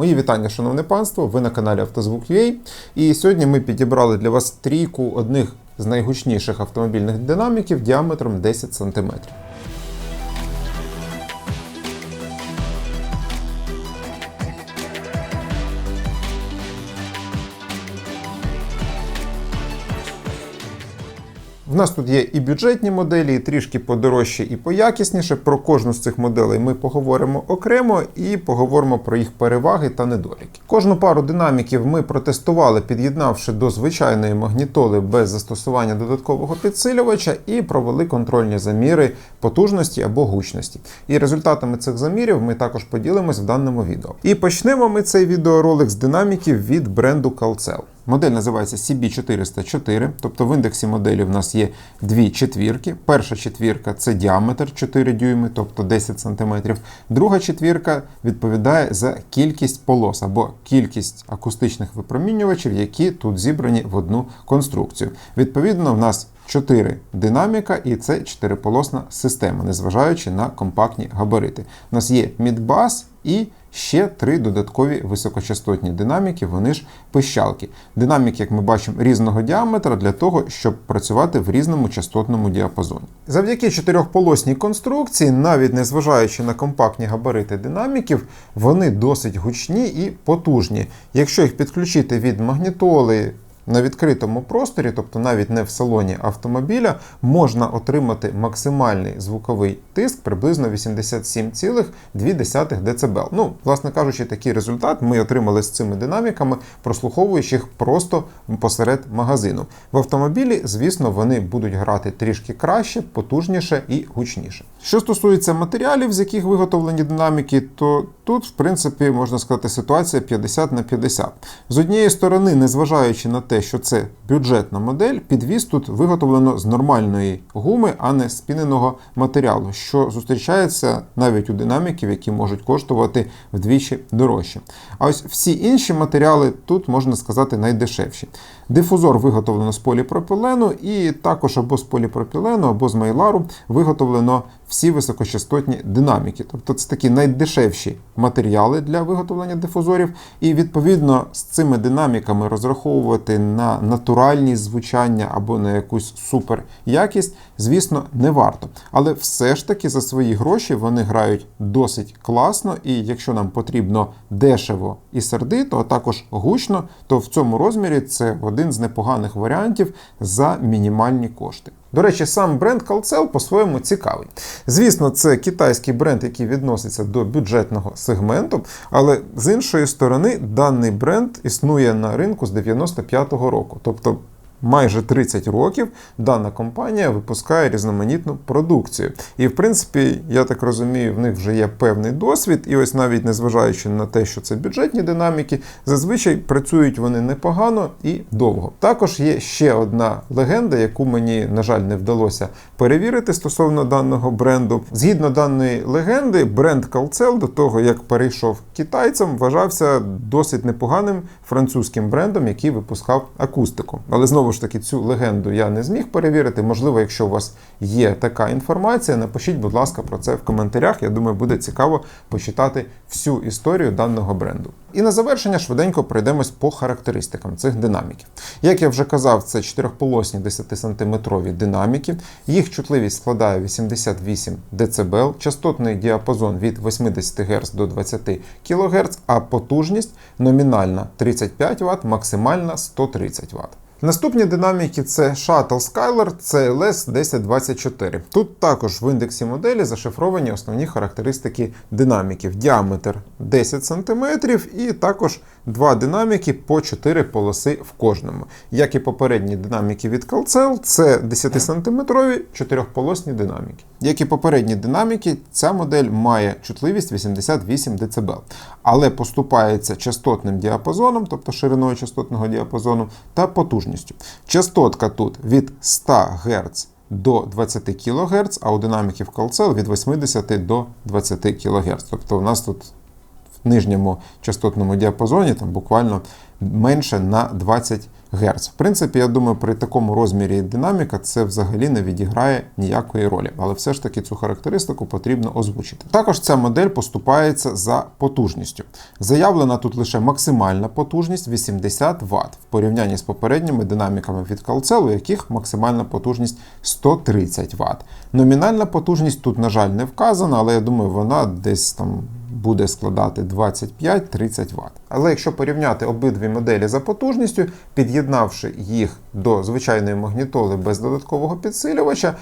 Мої вітання, шановне панство. Ви на каналі Автозвук.ua. І сьогодні ми підібрали для вас трійку одних з найгучніших автомобільних динаміків діаметром 10 см. В нас тут є і бюджетні моделі, і трішки подорожче, і поякісніше. Про кожну з цих моделей ми поговоримо окремо і поговоримо про їх переваги та недоліки. Кожну пару динаміків ми протестували, під'єднавши до звичайної магнітоли без застосування додаткового підсилювача, і провели контрольні заміри потужності або гучності. І результатами цих замірів ми також поділимось в даному відео. І почнемо ми цей відеоролик з динаміків від бренду Calcel. Модель називається CB404, тобто в індексі моделі в нас є дві четвірки. Перша четвірка це діаметр 4 дюйми, тобто 10 см. Друга четвірка відповідає за кількість полос або кількість акустичних випромінювачів, які тут зібрані в одну конструкцію. Відповідно, в нас 4 динаміка і це чотириполосна система, незважаючи на компактні габарити. У нас є мідбас і ще три додаткові високочастотні динаміки, вони ж пищалки. Динамік, як ми бачимо, різного діаметра для того, щоб працювати в різному частотному діапазоні. Завдяки чотирьохполосній конструкції, навіть незважаючи на компактні габарити динаміків, вони досить гучні і потужні. Якщо їх підключити від магнітоли, на відкритому просторі, тобто навіть не в салоні автомобіля, можна отримати максимальний звуковий тиск приблизно 87,2 дБ. Ну, власне кажучи, такий результат ми отримали з цими динаміками, прослуховуючи їх просто посеред магазину. В автомобілі, звісно, вони будуть грати трішки краще, потужніше і гучніше. Що стосується матеріалів, з яких виготовлені динаміки, то тут, в принципі, можна сказати, ситуація 50 на 50. З однієї сторони, незважаючи на те, що це бюджетна модель, підвіз тут виготовлено з нормальної гуми, а не з піненого матеріалу, що зустрічається навіть у динаміків, які можуть коштувати вдвічі дорожче. А ось всі інші матеріали тут можна сказати найдешевші. Дифузор виготовлено з поліпропілену, і також або з поліпропілену, або з мейлару виготовлено всі високочастотні динаміки. Тобто це такі найдешевші матеріали для виготовлення дифузорів, і відповідно з цими динаміками розраховувати на натуральність звучання або на якусь супер якість, звісно, не варто. Але все ж таки за свої гроші вони грають досить класно, і якщо нам потрібно дешево і сердито, а також гучно, то в цьому розмірі це один з непоганих варіантів за мінімальні кошти. До речі, сам бренд Calcel по-своєму цікавий. Звісно, це китайський бренд, який відноситься до бюджетного сегменту, але з іншої сторони, даний бренд існує на ринку з 95-го року. Тобто майже 30 років дана компанія випускає різноманітну продукцію. І, в принципі, я так розумію, в них вже є певний досвід, і ось навіть незважаючи на те, що це бюджетні динаміки, зазвичай працюють вони непогано і довго. Також є ще одна легенда, яку мені, на жаль, не вдалося перевірити стосовно даного бренду. Згідно даної легенди, бренд Calcel до того, як перейшов китайцям, вважався досить непоганим французьким брендом, який випускав акустику. Але знову ж таки, цю легенду я не зміг перевірити. Можливо, якщо у вас є така інформація, напишіть, будь ласка, про це в коментарях. Я думаю, буде цікаво почитати всю історію даного бренду. І на завершення швиденько пройдемось по характеристикам цих динаміків. Як я вже казав, це чотирьохполосні 10-сантиметрові динаміки. Їх чутливість складає 88 дБ, частотний діапазон від 80 Гц до 20 кГц, а потужність номінальна 35 Вт, максимальна 130 Вт. Наступні динаміки це Shuttle Skyler CLS 1024. Тут також в індексі моделі зашифровані основні характеристики динаміків. Діаметр 10 см і також два динаміки по 4 полоси в кожному. Як і попередні динаміки від Calcel, це 10-сантиметрові чотирьохполосні динаміки. Як і попередні динаміки, ця модель має чутливість 88 дБ, але поступається частотним діапазоном, тобто шириною частотного діапазону, та потужністю. Частотка тут від 100 Гц до 20 кГц, а у динаміків Calcel від 80 до 20 кГц. Тобто у нас тут нижньому частотному діапазоні там буквально менше на 20 Гц. В принципі, я думаю, при такому розмірі динаміка це взагалі не відіграє ніякої ролі, але все ж таки цю характеристику потрібно озвучити. Також ця модель поступається за потужністю. Заявлена тут лише максимальна потужність 80 Вт в порівнянні з попередніми динаміками від Calcel, у яких максимальна потужність 130 Вт. Номінальна потужність тут, на жаль, не вказана, але я думаю, вона десь там буде складати 25-30 Вт. Але якщо порівняти обидві моделі за потужністю, під'єднавши їх до звичайної магнітоли без додаткового підсилювача,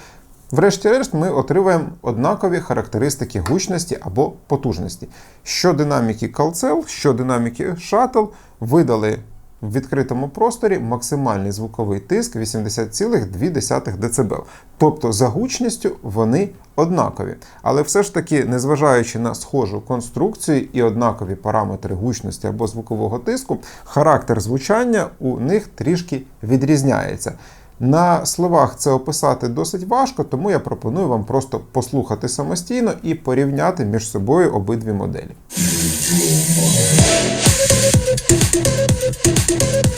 врешті-решт ми отримаємо однакові характеристики гучності або потужності. Що динаміки калцел, що динаміки шатл видали в відкритому просторі максимальний звуковий тиск 80,2 дБ. Тобто за гучністю вони однакові. Але все ж таки, незважаючи на схожу конструкцію і однакові параметри гучності або звукового тиску, характер звучання у них трішки відрізняється. На словах це описати досить важко, тому я пропоную вам просто послухати самостійно і порівняти між собою обидві моделі. Thank you.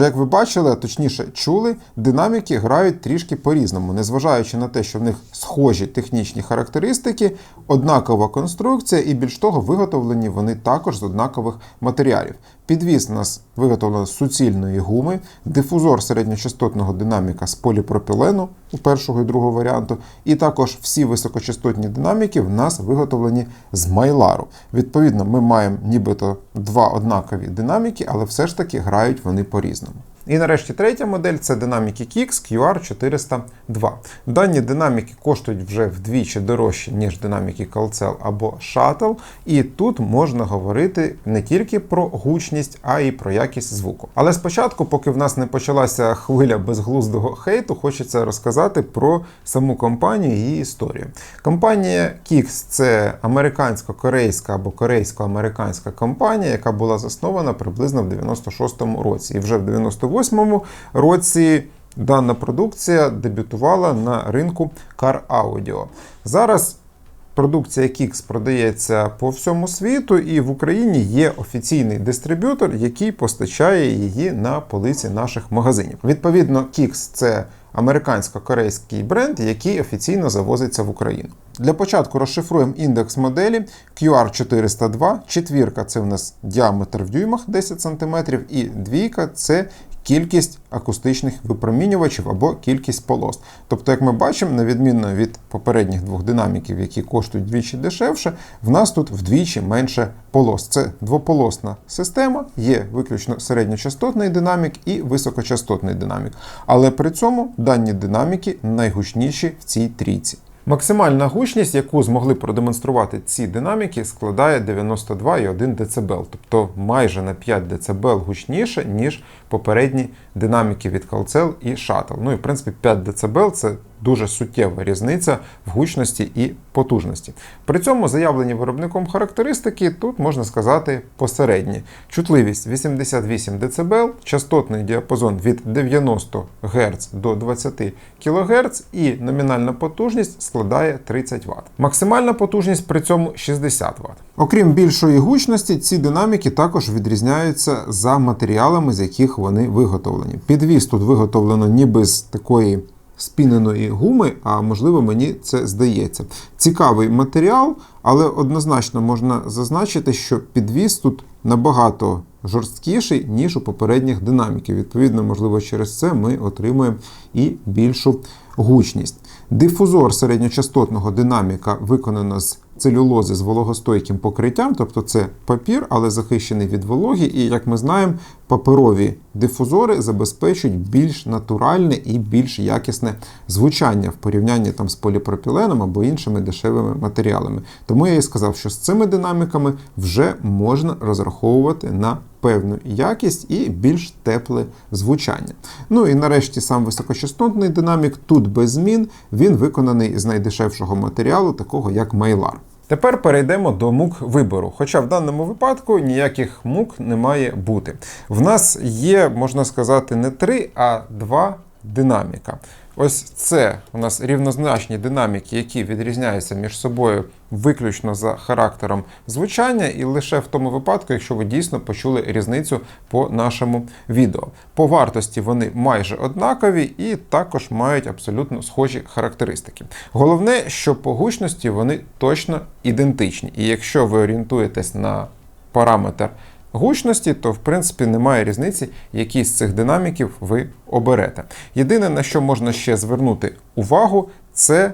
Отже, як ви бачили, а точніше чули, динаміки грають трішки по-різному, незважаючи на те, що в них схожі технічні характеристики, однакова конструкція, і більш того, виготовлені вони також з однакових матеріалів. Підвіз у нас виготовлено з суцільної гуми, дифузор середньочастотного динаміка з поліпропілену у першого і другого варіанту, і також всі високочастотні динаміки в нас виготовлені з майлару. Відповідно, ми маємо нібито два однакові динаміки, але все ж таки грають вони по-різному. І нарешті третя модель це динаміки Kix QR402. Дані динаміки коштують вже вдвічі дорожче, ніж динаміки Calcel або Shuttle. І тут можна говорити не тільки про гучність, а й про якість звуку. Але спочатку, поки в нас не почалася хвиля безглуздого хейту, хочеться розказати про саму компанію і її історію. Компанія Kix це американсько-корейська або корейсько-американська компанія, яка була заснована приблизно в 96-му році. І вже в 98 2008 році дана продукція дебютувала на ринку Car Audio. Зараз продукція Kix продається по всьому світу, і в Україні є офіційний дистриб'ютор, який постачає її на полиці наших магазинів. Відповідно, Kix – це американсько-корейський бренд, який офіційно завозиться в Україну. Для початку розшифруємо індекс моделі QR402. Четвірка це в нас діаметр в дюймах 10 см, і двійка це кількість акустичних випромінювачів або кількість полос. Тобто, як ми бачимо, на відміну від попередніх двох динаміків, які коштують вдвічі дешевше, в нас тут вдвічі менше полос. Це двополосна система, є виключно середньочастотний динамік і високочастотний динамік. Але при цьому дані динаміки найгучніші в цій трійці. Максимальна гучність, яку змогли продемонструвати ці динаміки, складає 92,1 дБ, тобто майже на 5 дБ гучніше, ніж попередні динаміки від Calcel і Shuttle. Ну і в принципі 5 дБ це дуже суттєва різниця в гучності і потужності. При цьому заявлені виробником характеристики тут можна сказати посередні. Чутливість 88 дБ, частотний діапазон від 90 Гц до 20 кГц і номінальна потужність складає 30 Вт. Максимальна потужність при цьому 60 Вт. Окрім більшої гучності, ці динаміки також відрізняються за матеріалами, з яких вони виготовлені. Підвіз тут виготовлено ніби з такої спіненої гуми, а можливо, мені це здається. Цікавий матеріал, але однозначно можна зазначити, що підвіз тут набагато жорсткіший, ніж у попередніх динаміків. Відповідно, можливо, через це ми отримуємо і більшу гучність. Дифузор середньочастотного динаміка виконано з целюлози з вологостойким покриттям, тобто це папір, але захищений від вологи. І, як ми знаємо, паперові дифузори забезпечують більш натуральне і більш якісне звучання в порівнянні там з поліпропіленом або іншими дешевими матеріалами. Тому я і сказав, що з цими динаміками вже можна розраховувати на певну якість і більш тепле звучання. Ну і нарешті сам високочастотний динамік тут без змін, він виконаний з найдешевшого матеріалу, такого як Mylar. Тепер перейдемо до мук вибору. Хоча в даному випадку ніяких мук не має бути. В нас є, можна сказати, не три, а два динаміка. Ось це у нас рівнозначні динаміки, які відрізняються між собою виключно за характером звучання, і лише в тому випадку, якщо ви дійсно почули різницю по нашому відео. По вартості вони майже однакові і також мають абсолютно схожі характеристики. Головне, що по гучності вони точно ідентичні. І якщо ви орієнтуєтесь на параметр гучності, то в принципі немає різниці, які з цих динаміків ви оберете. Єдине, на що можна ще звернути увагу, це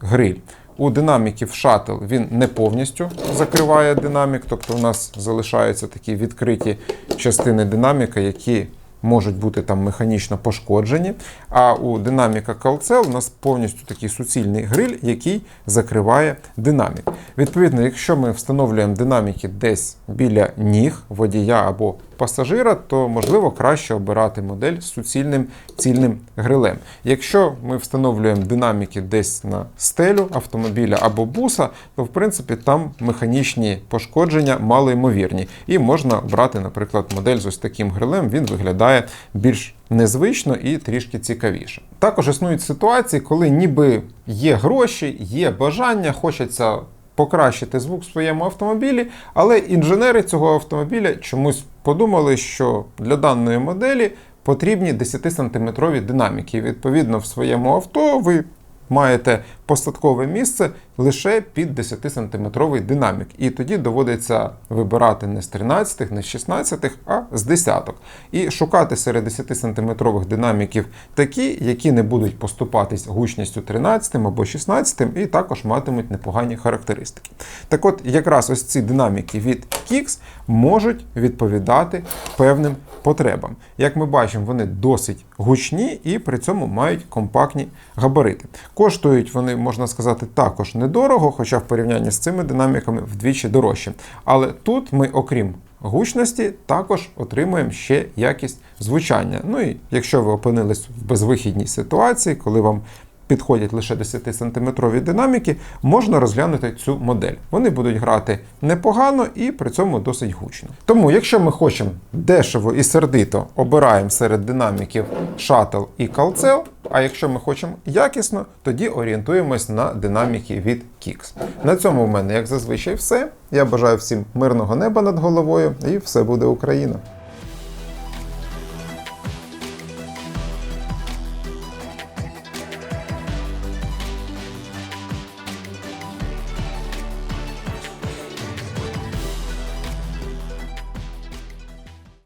гриль. У динаміків Shuttle він не повністю закриває динамік, тобто у нас залишаються такі відкриті частини динаміка, які можуть бути там механічно пошкоджені. А у динаміка Calcel у нас повністю такий суцільний гриль, який закриває динамік. Відповідно, якщо ми встановлюємо динаміки десь біля ніг водія або пасажира, то можливо краще обирати модель з суцільним цільним грилем. Якщо ми встановлюємо динаміки десь на стелю автомобіля або буса, то в принципі там механічні пошкодження малоймовірні. І можна брати, наприклад, модель з ось таким грилем, він виглядає більш незвично і трішки цікавіше. Також існують ситуації, коли ніби є гроші, є бажання, хочеться покращити звук в своєму автомобілі, але інженери цього автомобіля чомусь подумали, що для даної моделі потрібні 10-сантиметрові динаміки. Відповідно в своєму авто ви маєте посадкове місце лише під 10-сантиметровий динамік. І тоді доводиться вибирати не з 13, не з 16, а з десяток. І шукати серед 10-сантиметрових динаміків такі, які не будуть поступатись гучністю 13 або 16, і також матимуть непогані характеристики. Так от, якраз ось ці динаміки від Kix можуть відповідати певним потребам. Як ми бачимо, вони досить гучні і при цьому мають компактні габарити. Коштують вони, можна сказати, також недорого, хоча в порівнянні з цими динаміками вдвічі дорожче. Але тут ми, окрім гучності, також отримуємо ще якість звучання. Ну і якщо ви опинились в безвихідній ситуації, коли вам підходять лише 10-сантиметрові динаміки, можна розглянути цю модель. Вони будуть грати непогано і при цьому досить гучно. Тому, якщо ми хочемо дешево і сердито обираємо серед динаміків Shuttle і Calcel, а якщо ми хочемо якісно, тоді орієнтуємось на динаміки від Kix. На цьому в мене, як зазвичай, все. Я бажаю всім мирного неба над головою і все буде Україна!